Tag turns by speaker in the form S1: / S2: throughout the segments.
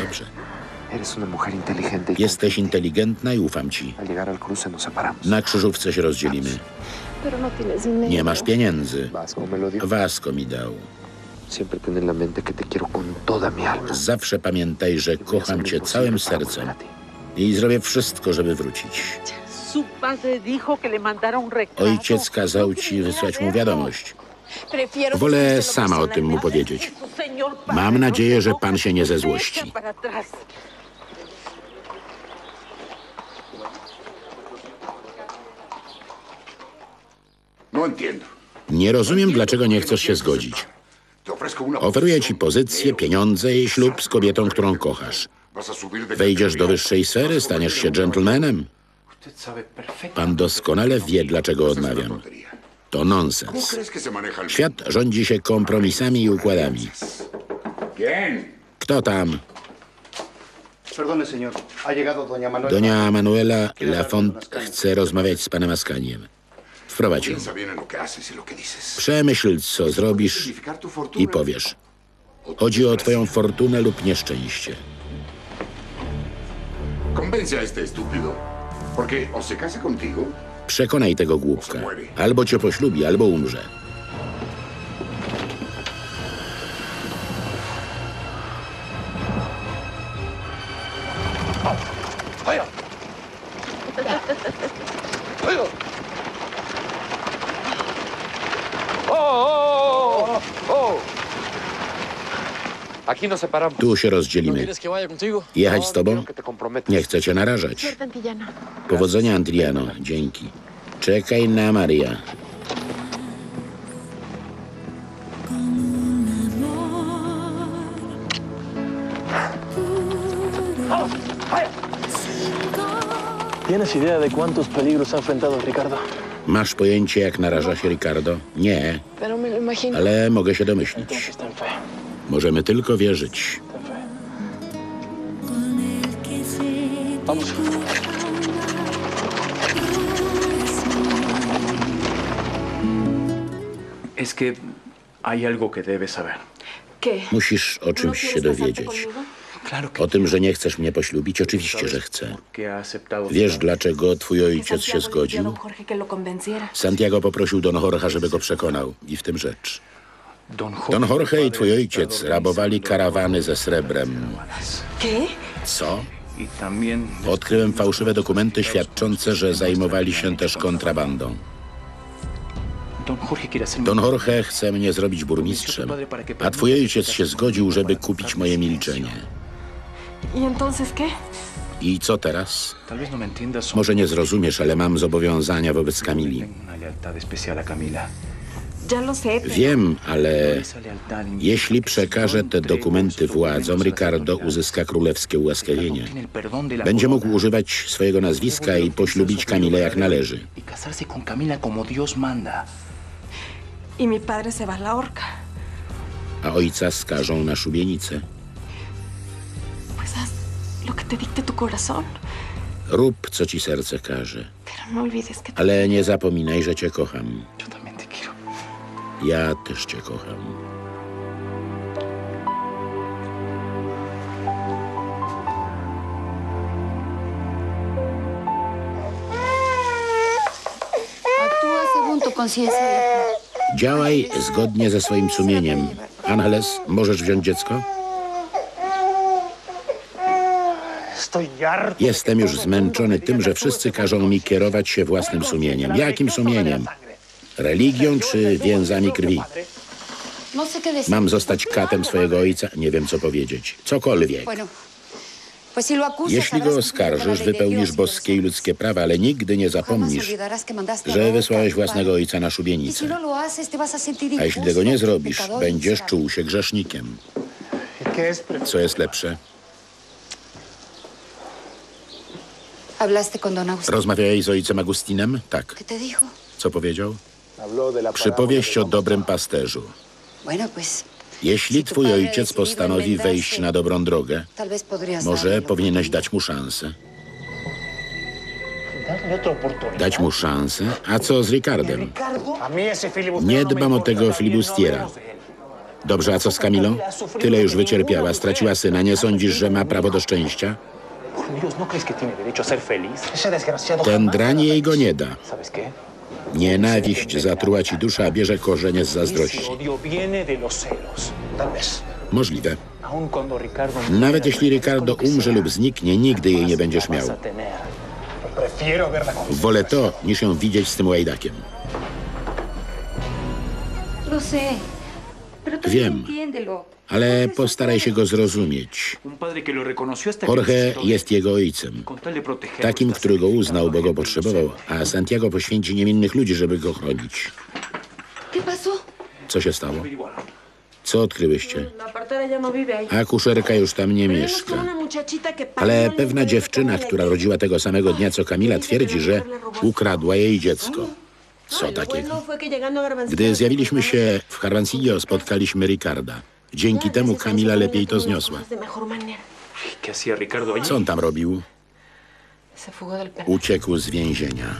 S1: Dobrze.
S2: Y
S1: Jesteś inteligentna i ufam ci. Na krzyżówce się rozdzielimy.
S3: No.
S1: Nie masz pieniędzy.
S2: Vasco
S1: mi dał. Zawsze pamiętaj, że kocham cię całym sercem i zrobię wszystko, żeby wrócić. Ojciec kazał ci wysłać mu wiadomość. Wolę sama o tym mu powiedzieć. Mam
S4: no
S1: nadzieję, że
S4: enoja,
S1: pan się nie zezłości.
S5: No.
S1: Nie rozumiem, dlaczego nie chcesz się zgodzić. Oferuję ci pozycję, pieniądze i ślub z kobietą, którą kochasz. Wejdziesz do wyższej sfery, staniesz się dżentelmenem. Pan doskonale wie, dlaczego odmawiam. To
S5: ¿Cómo
S1: nonsens. Świat rządzi się kompromisami i układami. Kto tam?
S6: Doña Manuela.
S1: Lafont chce rozmawiać z panem Askaniem. Wprowadź ją.
S5: Y.
S1: Przemyśl, co zrobisz i powiesz. Chodzi o twoją fortunę lub nieszczęście.
S5: Convence a este estúpido. Porque o se casa contigo
S1: Przekonaj tego głupka. Albo cię poślubi, albo umrze. Tu się rozdzielimy.
S7: ¿Quieres que vaya contigo?
S1: Jechać z tobą?
S2: Que te comprometas.
S1: Nie chcę cię narażać. Powodzenia, Adriano. Dzięki. Czekaj na Maria. Masz pojęcie, jak naraża się Ricardo? Nie, ale mogę się domyślić. Możemy tylko wierzyć.
S8: Es que hay algo que debes saber.
S3: ¿Qué?
S1: Musisz o
S3: ¿No
S1: czymś się dowiedzieć. O tym, że nie chcesz mnie poślubić? Oczywiście, że chcę. Wiesz, dlaczego twój ojciec się zgodził? Santiago poprosił Don Jorge, żeby go przekonał. I w tym rzecz.
S8: Don Jorge,
S1: i twój ojciec rabowali karawany ze srebrem. Co? Odkryłem fałszywe dokumenty świadczące, że zajmowali się też kontrabandą.
S8: Don Jorge
S1: chce mnie zrobić burmistrzem, a twój ojciec się zgodził, żeby kupić moje milczenie.
S3: ¿Y?
S1: I co teraz?
S8: No.
S1: Może nie zrozumiesz, ale mam zobowiązania wobec Kamili. Wiem, ale jeśli przekażę te dokumenty władzom, Ricardo uzyska królewskie ułaskawienie. Będzie mógł używać swojego nazwiska i poślubić Kamilę jak należy.
S3: A
S1: ojca skażą na szubienicę. Rób, co ci serce każe.
S3: No.
S1: Ale nie zapominaj, że cię kocham. Ja też cię kocham. Działaj zgodnie ze swoim sumieniem. Angeles, możesz wziąć dziecko? Jestem już zmęczony tym, że wszyscy każą mi kierować się własnym sumieniem. Jakim sumieniem? Religią czy więzami krwi? Mam zostać katem swojego ojca? Nie wiem, co powiedzieć. Cokolwiek. Jeśli go oskarżysz, wypełnisz
S9: y
S1: boskie i ludzkie prawa, ale nigdy nie zapomnisz, że wysłałeś własnego ojca na
S9: Y
S1: szubienicę.
S9: no a
S1: jeśli tego nie zrobisz,
S9: y
S1: będziesz czuł się grzesznikiem. Co jest lepsze? Rozmawiałeś z ojcem Agustinem? Tak. Co powiedział? Przypowieść o dobrym pasterzu. Jeśli twój ojciec postanowi wejść na dobrą drogę, może powinieneś dać mu szansę. Dać mu szansę? A co z Ricardem?
S6: Filibustiero
S1: Nie
S6: no
S1: dbam o tego
S6: no
S1: filibustiera.
S6: hablemos de él.
S1: Dobrze, a co z Kamilą? Tyle już wycierpiała, straciła syna. Nie sądzisz, że ma prawo do szczęścia?
S7: ¿no
S1: Ten drań jej go nie da. Nienawiść zatruła ci duszę, a bierze korzenie z zazdrości. Możliwe.
S7: Ricardo
S1: Nawet jeśli Ricardo umrze lub zniknie, nigdy jej nie będziesz miał. Wolę to, niż ją widzieć z tym łajdakiem.
S9: Lo
S1: Wiem. Ale postaraj się go zrozumieć. Jorge jest jego ojcem. Takim,
S8: está
S1: który go uznał, bo go potrzebował, a Santiago poświęci niewinnych ludzi, żeby go chronić. Co się stało? Co odkryłyście?
S3: No.
S1: Akuszerka już tam nie
S3: Tenemos
S1: mieszka. Ale pewna dziewczyna, która rodziła tego samego dnia co Kamila, twierdzi, że ukradła jej dziecko. Co
S3: Lo
S1: takiego?
S3: Garbancillo
S1: Gdy zjawiliśmy się w Harvancillo, spotkaliśmy Ricarda. Dzięki temu Kamila lepiej to zniosła. Co on tam robił? Uciekł z więzienia.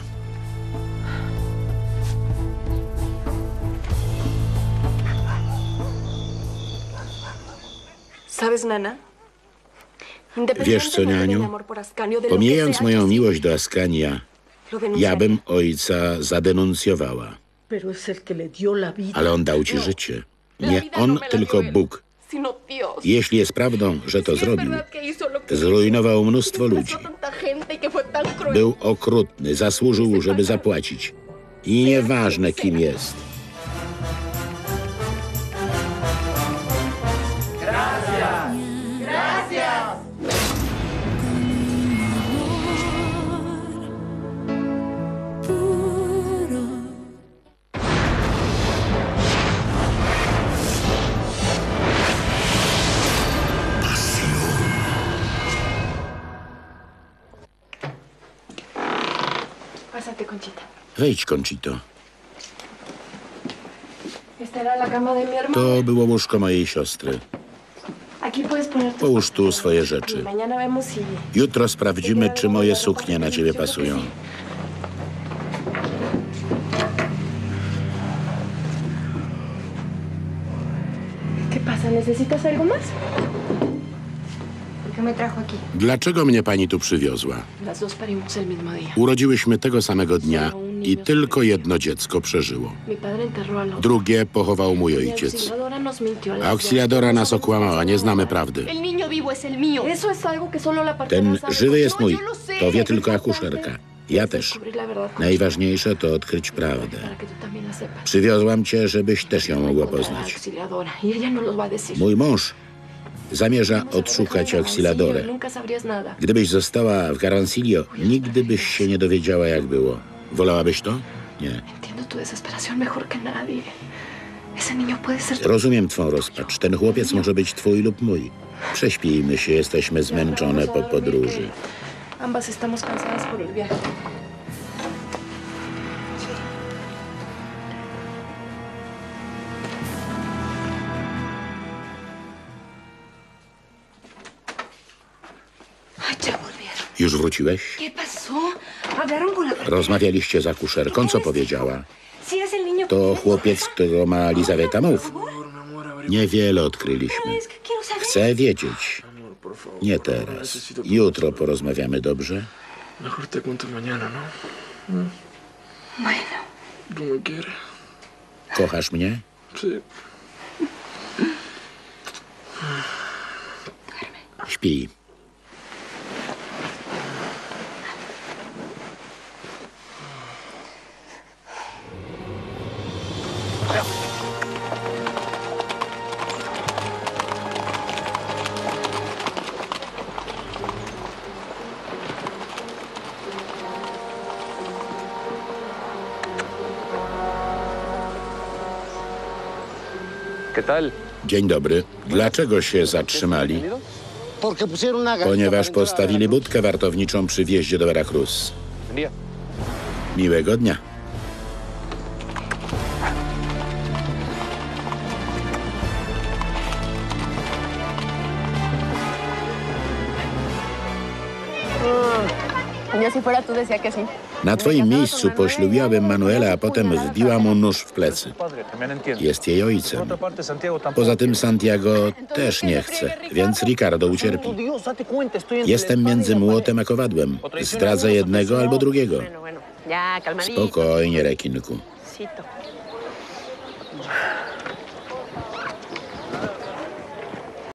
S1: Wiesz co, nianiu? Pomijając moją miłość do Askania, ja bym ojca zadenuncjowała. Ale on dał ci życie. Nie on, tylko Bóg. Jeśli jest prawdą, że to zrobił, zrujnował mnóstwo ludzi. Był okrutny, zasłużył, żeby zapłacić. I nieważne, kim jest.
S3: Pásate, Conchita.
S1: Wejdź, Conchito.
S3: Esta era la cama de mi hermano.
S1: To było łóżko mojej siostry.
S3: Aquí puedes poner tus
S1: Połóż tu swoje
S3: Y
S1: rzeczy.
S3: mañana vemos si...
S1: Jutro sprawdzimy, czy moje suknie na ciebie pasują.
S3: ¿Qué pasa? ¿Necesitas algo más?
S9: ¿Por qué me trajo aquí?
S1: Dlaczego mnie pani tu przywiozła? Urodziłyśmy tego samego dnia i tylko jedno dziecko przeżyło. Drugie pochował mój ojciec.
S3: auxiliadora
S1: nas okłamała, nie znamy prawdy. Ten żywy jest
S3: No,
S1: mój. To wie tylko akuszerka. Ja też. Najważniejsze to odkryć prawdę. Przywiozłam cię, żebyś też ją mogła poznać.
S3: Y no.
S1: Mój mąż zamierza odszukać auxiliadorę. Gdybyś została w Garancillo, nigdy byś się nie dowiedziała, jak było. Wolałabyś to? Nie. Rozumiem twą rozpacz. Ten chłopiec może być twój lub mój. Prześpijmy się, jesteśmy zmęczone po podróży.
S3: Ambas estamos cansadas por el viaje.
S1: Już wróciłeś? Rozmawialiście z akuszerką, co powiedziała? To chłopiec, którego ma Elizabeta Mów. Niewiele odkryliśmy. Chcę wiedzieć. Nie teraz. Jutro porozmawiamy, dobrze?
S2: Mejor te cuento mañana, ¿no?
S9: Bueno.
S2: Como quieras.
S1: Kochasz mnie?
S2: Sí.
S1: Śpij. Dzień dobry. Dlaczego się zatrzymali? Ponieważ postawili budkę wartowniczą przy wjeździe do Veracruz. Miłego dnia.
S3: Yo si fuera tú decía que sí.
S1: Na twoim miejscu poślubiłabym Manuela, a potem wbiła mu nóż w plecy. Jest jej ojcem. Poza tym Santiago też nie chce, więc Ricardo ucierpi. Jestem między młotem a kowadłem. Zdradzę jednego albo drugiego. Spokojnie, rekinku.